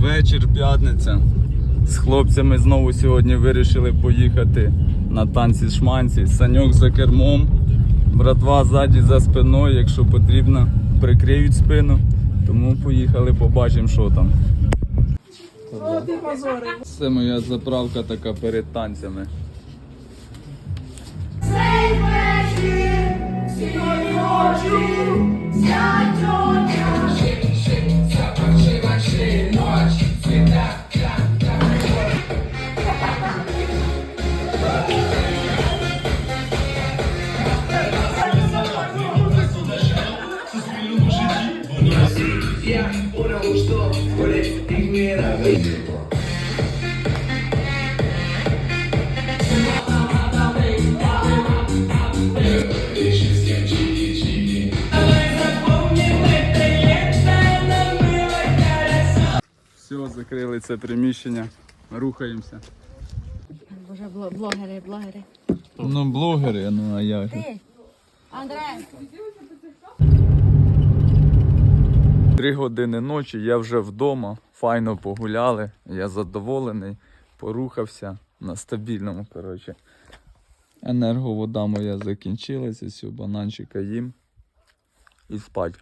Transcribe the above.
Вечір п'ятниця. З хлопцями знову сьогодні вирішили поїхати на танці шманці. Саньок за кермом, братва ззаді за спиною, якщо потрібно, прикриють спину. Тому поїхали, побачимо, що там. Це моя заправка така перед танцями. Цей вечір сіної Все, закрили це приміщення, рухаємося. Боже, бло- блогери, блогери. Ну, блогери, ну а як? Ти, Андре, Три години ночі, я вже вдома, файно погуляли, я задоволений, порухався на стабільному. коротше. Енерговода моя закінчилася, бананчика їм і спать.